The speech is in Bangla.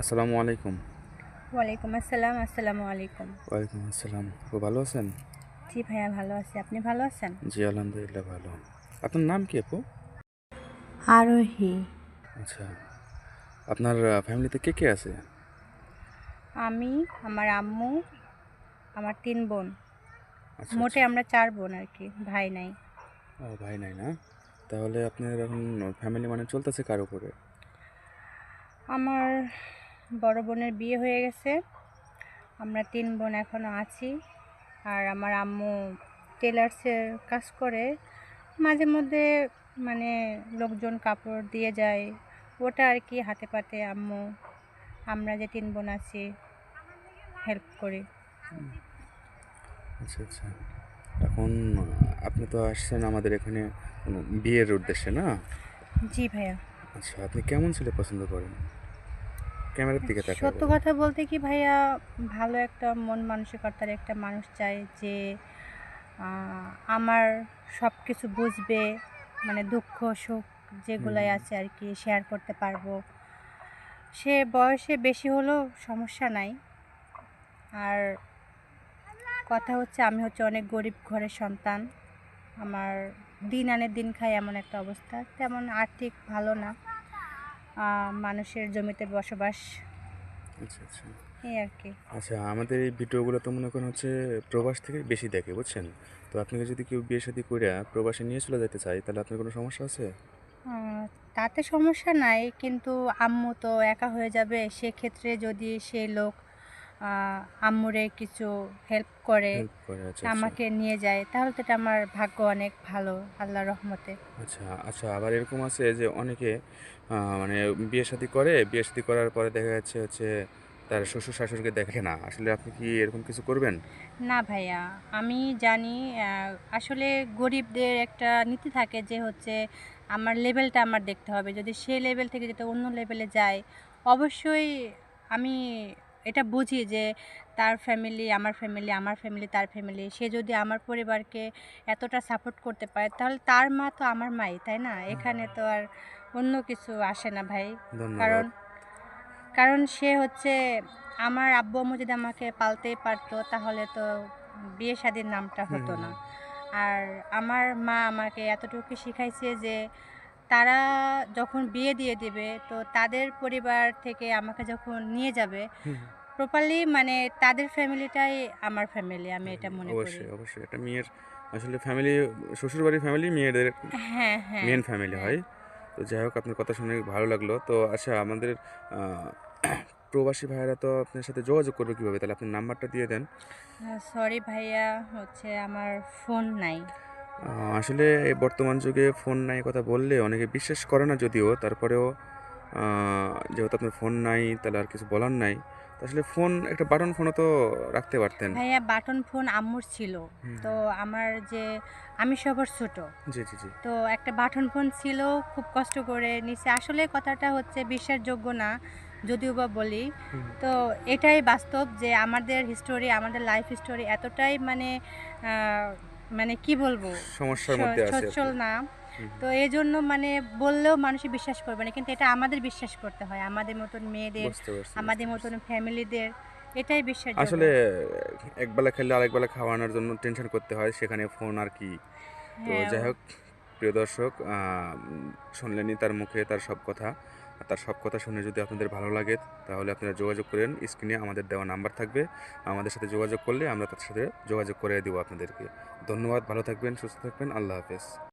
আসসালামু আলাইকুম। ওয়ালাইকুম আসসালাম আসসালামু আলাইকুম। ওয়ালাইকুম আসসালাম। খুব ভালো আছেন? জি ভাইয়া ভালো আছি। আপনি ভালো আছেন? জি আলহামদুলিল্লাহ ভালো। আপনার নাম কি আপু? আরোহী। আচ্ছা। আপনার ফ্যামিলিতে কে কে আছে? আমি আমার আম্মু আমার তিন বোন। আচ্ছা মোটে আমরা চার বোন আর কি ভাই নাই। ও ভাই নাই না? তাহলে আপনার এখন ফ্যামিলি মানে চলতেছে কার উপরে? আমার বড় বোনের বিয়ে হয়ে গেছে। আমরা তিন বোন এখনও আছি আর আমার আম্মু টেলার্সের কাজ করে। মাঝে মধ্যে মানে লোকজন কাপড় দিয়ে যায় ওটা আর কি হাতে পাতে আম্মু। আমরা যে তিন বোন আছি হেল্প করি। আচ্ছা আচ্ছা। এখন আপনি তো আসছেন আমাদের এখানে কোনো বিয়ের উদ্দেশ্যে না? জি ভাইয়া। আচ্ছা আপনি কেমন ছেলে পছন্দ করেন? ক্যামেরার দিকে সত্য কথা বলতে কি ভাইয়া ভালো একটা মন মানসিকতার একটা মানুষ চাই যে আমার সব কিছু বুঝবে মানে দুঃখ সুখ যেগুলাই আছে আর কি শেয়ার করতে পারব। সে বয়সে বেশি হলেও সমস্যা নাই। আর কথা হচ্ছে আমি হচ্ছে অনেক গরিব ঘরের সন্তান। আমার দিন আনে দিন খাই এমন একটা অবস্থা। তেমন আর্থিক ভালো না। মানুষের জমিতে বসবাস। আচ্ছা আচ্ছা। এই আর কি। আচ্ছা আমাদের এই ভিডিওগুলো তো মনে করেন হচ্ছে প্রবাস থেকে বেশি দেখে বুঝছেন? তো আপনাকে যদি কেউ বিয়ে শাদী করে প্রবাসে নিয়ে চলে যেতে চায় তাহলে আপনার কোনো সমস্যা আছে? তাতে সমস্যা নাই কিন্তু আম্মু তো একা হয়ে যাবে সেক্ষেত্রে যদি সে লোক আম্মুরে কিছু হেল্প করে আচ্ছা আচ্ছা। আমাকে নিয়ে যায় তাহলে তো এটা আমার ভাগ্য অনেক ভালো আল্লাহ রহমতে আচ্ছা আচ্ছা আবার এরকম আছে যে অনেকে মানে বিয়ে শাদী করে বিয়ে শাদী করার পরে দেখা যাচ্ছে হচ্ছে তার শ্বশুর শাশুড়িকে দেখে না আসলে আপনি কি এরকম কিছু করবেন না ভাইয়া আমি জানি আসলে গরিবদের একটা নীতি থাকে যে হচ্ছে আমার লেভেলটা আমার দেখতে হবে যদি সে লেভেল থেকে যেটা অন্য লেভেলে যায় অবশ্যই আমি এটা বুঝি যে তার ফ্যামিলি আমার ফ্যামিলি আমার ফ্যামিলি তার ফ্যামিলি সে যদি আমার পরিবারকে এতটা সাপোর্ট করতে পারে তাহলে তার মা তো আমার মাই তাই না? এখানে তো আর অন্য কিছু আসে না ভাই। কারণ কারণ সে হচ্ছে আমার আব্বু আম্মু যদি আমাকে পালতেই পারতো তাহলে তো বিয়ে শাদির নামটা হতো না। আর আমার মা আমাকে এতটুকু শিখাইছে যে তারা যখন বিয়ে দিয়ে দিবে তো তাদের পরিবার থেকে আমাকে যখন নিয়ে যাবে প্রপারলি মানে তাদের ফ্যামিলিটাই আমার ফ্যামিলি আমি এটা মনে করি। অবশ্যই অবশ্যই। একটা মেয়ের আসলে ফ্যামিলি শ্বশুরবাড়ির ফ্যামিলি মেয়েদের হ্যাঁ হ্যাঁ। মেন ফ্যামিলি হয়। তো যাই হোক আপনার কথা শুনে ভালো লাগল। তো আচ্ছা আমাদের প্রবাসী ভাইয়েরা তো আপনার সাথে যোগাযোগ করবে কীভাবে? তাহলে আপনার নাম্বারটা দিয়ে দেন। সরি ভাইয়া হচ্ছে আমার ফোন নাই। আসলে এই বর্তমান যুগে ফোন নাই কথা বললে অনেকে বিশ্বাস করে না যদিও তারপরেও যেহেতু আপনার ফোন নাই তাহলে আর কিছু বলার নাই। তো আসলে ফোন একটা বাটন ফোনও তো রাখতে পারতেন। ভাইয়া বাটন ফোন আম্মুর ছিল। তো আমার যে আমি সবার ছোট। জি জি জি। তো একটা বাটন ফোন ছিল খুব কষ্ট করে নিচে আসলে কথাটা হচ্ছে বিশ্বাসযোগ্য না যদিও বা বলি। তো এটাই বাস্তব যে আমাদের হিস্টোরি আমাদের লাইফ হিস্টোরি এতটাই মানে মানে কি বলব? সমস্যার মধ্যে আছে সচল সচ্ছল না। তো এই জন্য মানে বললেও মানুষ বিশ্বাস করবে না কিন্তু এটা আমাদের বিশ্বাস করতে হয়। আমাদের মতন মেয়েদের আমাদের মতন ফ্যামিলিদের এটাই বিশ্বাস। আসলে একবেলা খেলে আরেকবেলা খাওয়ানোর জন্য টেনশন করতে হয় সেখানে ফোন আর কি। তো হ্যাঁ, যাই হোক প্রিয় দর্শক শুনলেনি তার মুখে তার সব কথা। তার সব কথা শুনে যদি আপনাদের ভালো লাগে, তাহলে আপনারা যোগাযোগ করেন। স্ক্রিনে আমাদের দেওয়া নাম্বার থাকবে। আমাদের সাথে যোগাযোগ করলে আমরা তার সাথে যোগাযোগ করে দেবো আপনাদেরকে। ধন্যবাদ, ভালো থাকবেন, সুস্থ থাকবেন। আল্লাহ হাফেজ।